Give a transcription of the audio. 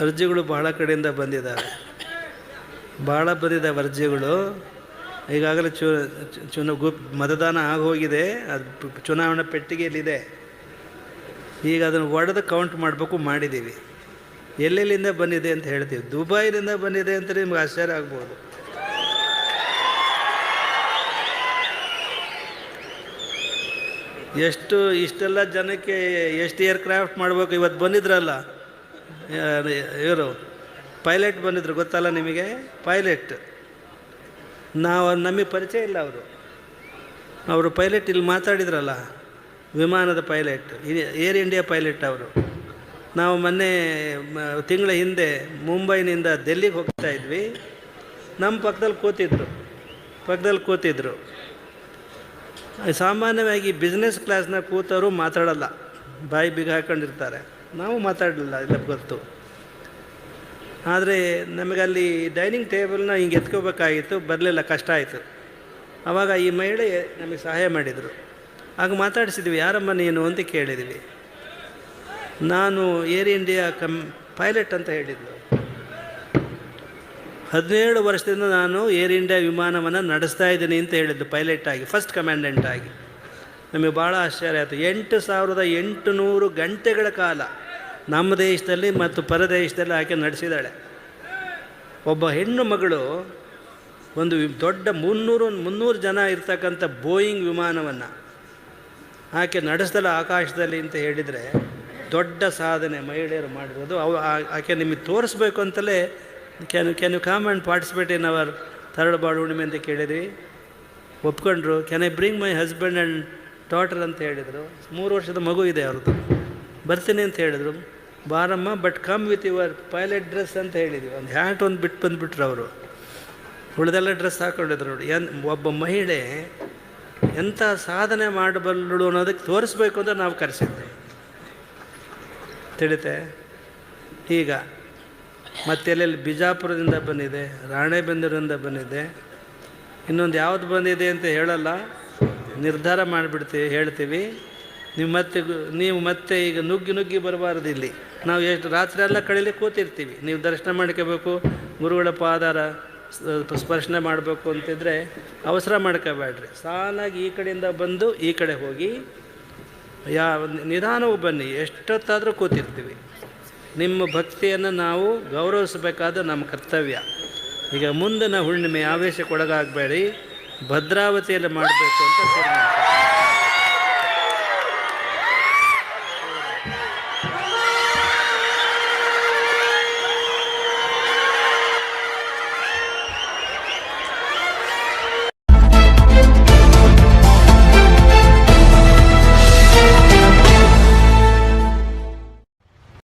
ಅರ್ಜಿಗಳು ಬಹಳ ಕಡೆಯಿಂದ ಬಂದಿದ್ದಾವೆ ಭಾಳ ಬಂದಿದೆ ವರ್ಜಿಗಳು ಈಗಾಗಲೇ ಚು, ಚುನ, ಗುಪ್, ಮತದಾನ ಆಗೋಗಿದೆ. ಅದು ಚುನಾವಣಾ ಪೆಟ್ಟಿಗೆಯಲ್ಲಿದೆ. ಈಗ ಅದನ್ನು ಒಡೆದು ಕೌಂಟ್ ಮಾಡಬೇಕು ಮಾಡಿದ್ದೀವಿ. ಎಲ್ಲೆಲ್ಲಿಂದ ಬಂದಿದೆ ಅಂತ ಹೇಳ್ತೀವಿ. ದುಬೈಲಿಂದ ಬಂದಿದೆ ಅಂತ ನಿಮ್ಗೆ ಆಶ್ಚರ್ಯ ಆಗ್ಬೋದು. ಎಷ್ಟು, ಇಷ್ಟೆಲ್ಲ ಜನಕ್ಕೆ ಎಷ್ಟು ಏರ್ಕ್ರಾಫ್ಟ್ ಮಾಡಬೇಕು? ಇವತ್ತು ಬಂದಿದ್ರಲ್ಲ. ಇವರು ಪೈಲಟ್ ಬಂದಿದ್ರು, ಗೊತ್ತಲ್ಲ ನಿಮಗೆ? ಪೈಲಟ್. ನಾವು ನಮಗೆ ಪರಿಚಯ ಇಲ್ಲ ಅವರು. ಅವರು ಪೈಲಟ್ ಇಲ್ಲಿ ಮಾತಾಡಿದ್ರಲ್ಲ, ವಿಮಾನದ ಪೈಲಟ್ ಏರ್ ಇಂಡಿಯಾ ಪೈಲಟ್ ಅವರು. ನಾವು ಮೊನ್ನೆ ತಿಂಗಳ ಹಿಂದೆ ಮುಂಬೈನಿಂದ ಡೆಲ್ಲಿಗೆ ಹೋಗ್ತಾ ಇದ್ವಿ. ನಮ್ಮ ಪಕ್ಕದಲ್ಲಿ ಕೂತಿದ್ರು ಪಕ್ಕದಲ್ಲಿ ಕೂತಿದ್ರು. ಸಾಮಾನ್ಯವಾಗಿ ಬಿಸ್ನೆಸ್ ಕ್ಲಾಸ್ನ ಕೂತವರು ಮಾತಾಡಲ್ಲ, ಬಾಯಿ ಬಿಗ ಹಾಕೊಂಡಿರ್ತಾರೆ. ನಾವು ಮಾತಾಡಲಿಲ್ಲ ಇಲ್ಲ ಗೊತ್ತು. ಆದರೆ ನಮಗಲ್ಲಿ ಡೈನಿಂಗ್ ಟೇಬಲ್ನ ಹಿಂಗೆ ಎತ್ಕೋಬೇಕಾಗಿತ್ತು, ಬರಲಿಲ್ಲ, ಕಷ್ಟ ಆಯಿತು. ಆವಾಗ ಈ ಮಹಿಳೆ ನಮಗೆ ಸಹಾಯ ಮಾಡಿದರು. ಆಗ ಮಾತಾಡಿಸಿದ್ವಿ, ಯಾರಮ್ಮ ನೀನು? ಅಂತ ಕೇಳಿದ್ವಿ. ನಾನು ಏರ್ ಇಂಡಿಯಾ ಕಂ ಪೈಲಟ್ ಅಂತ ಹೇಳಿದ್ಲು. ಹದಿನೇಳು ವರ್ಷದಿಂದ ನಾನು ಏರ್ ಇಂಡಿಯಾ ವಿಮಾನವನ್ನು ನಡೆಸ್ತಾ ಇದ್ದೀನಿ ಅಂತ ಹೇಳಿದ್ದು ಪೈಲಟ್ ಆಗಿ ಫಸ್ಟ್ ಕಮಾಂಡೆಂಟ್ ನಮಗೆ ಭಾಳ ಆಶ್ಚರ್ಯ ಆಯಿತು. ಎಂಟು ಸಾವಿರದ ಎಂಟುನೂರು ಗಂಟೆಗಳ ಕಾಲ ನಮ್ಮ ದೇಶದಲ್ಲಿ ಮತ್ತು ಪರದೇಶದಲ್ಲಿ ಆಕೆ ನಡೆಸಿದ್ದಾಳೆ ಒಬ್ಬ ಹೆಣ್ಣು ಮಗಳು ಒಂದು ದೊಡ್ಡ ಮುನ್ನೂರು ಮುನ್ನೂರು ಜನ ಇರ್ತಕ್ಕಂಥ ಬೋಯಿಂಗ್ ವಿಮಾನವನ್ನು ಆಕೆ ನಡೆಸ್ದಲ್ಲ ಆಕಾಶದಲ್ಲಿ ಅಂತ ಹೇಳಿದರೆ ದೊಡ್ಡ ಸಾಧನೆ ಮಹಿಳೆಯರು ಮಾಡಿರೋದು. ಅವ ಆಕೆ ನಿಮಗೆ ತೋರಿಸ್ಬೇಕು ಅಂತಲೇ can can you come and participate in our third ಬಾಡ್ ಹುಣ್ಣಿಮೆ ಅಂತ ಕೇಳಿದ್ವಿ. ಒಪ್ಕೊಂಡ್ರು can I bring my husband and daughter ಅಂತ ಹೇಳಿದರು. ಮೂರು ವರ್ಷದ ಮಗು ಇದೆ ಅವ್ರದ್ದು. ಬರ್ತೀನಿ ಅಂತ ಹೇಳಿದರು. ಬಾರಮ್ಮ but come with your pilot dress ಅಂತ ಹೇಳಿದ್ವಿ ಒಂದು ಹ್ಯಾಟ್ ಒಂದು ಬಿಟ್ಟು ಬಂದುಬಿಟ್ರು ಅವರು. ಉಳಿದೆಲ್ಲ ಡ್ರೆಸ್ ಹಾಕೊಂಡಿದ್ರು ನೋಡಿ. ಎನ್, ಒಬ್ಬ ಮಹಿಳೆ ಎಂಥ ಸಾಧನೆ ಮಾಡಬಲ್ಲಳು ಅನ್ನೋದಕ್ಕೆ ತೋರಿಸ್ಬೇಕು ಅಂತ ನಾವು ಕರೆಸಿದ್ವಿ. ತಿಳಿತೆ? ಈಗ ಮತ್ತೆ ಎಲ್ಲೆಲ್ಲಿ ಬಿಜಾಪುರದಿಂದ ಬಂದಿದೆ, ರಾಣೆಬೆನ್ನೂರಿಂದ ಬಂದಿದೆ, ಇನ್ನೊಂದು ಯಾವುದು ಬಂದಿದೆ ಅಂತ ಹೇಳಲ್ಲ, ನಿರ್ಧಾರ ಮಾಡಿಬಿಡ್ತೀವಿ, ಹೇಳ್ತೀವಿ. ನೀವು ಮತ್ತೆ ನೀವು ಮತ್ತೆ ಈಗ ನುಗ್ಗಿ ನುಗ್ಗಿ ಬರಬಾರ್ದು ಇಲ್ಲಿ. ನಾವು ಎಷ್ಟು ರಾತ್ರಿ ಎಲ್ಲ ಕಳೀಲಿ ಕೂತಿರ್ತೀವಿ. ನೀವು ದರ್ಶನ ಮಾಡ್ಕೋಬೇಕು, ಗುರುಗಳ ಪಾದಾರ ಸ್ಪರ್ಶನೆ ಮಾಡಬೇಕು ಅಂತಿದ್ರೆ ಅವಸರ ಮಾಡ್ಕೋಬೇಡ್ರಿ. ಸಾಲಾಗಿ ಈ ಕಡೆಯಿಂದ ಬಂದು ಈ ಕಡೆ ಹೋಗಿ ಯಾವ ನಿಧಾನವು ಬನ್ನಿ. ಎಷ್ಟೊತ್ತಾದರೂ ಕೂತಿರ್ತೀವಿ. ನಿಮ್ಮ ಭಕ್ತಿಯನ್ನು ನಾವು ಗೌರವಿಸಬೇಕಾದ ನಮ್ಮ ಕರ್ತವ್ಯ. ಈಗ ಮುಂದಿನ ಹುಣ್ಣಿಮೆ ಆವೇಶಕ್ಕೊಳಗಾಗಬೇಡಿ ಭದ್ರಾವತಿಯಲ್ಲಿ ಮಾಡಬೇಕು ಅಂತ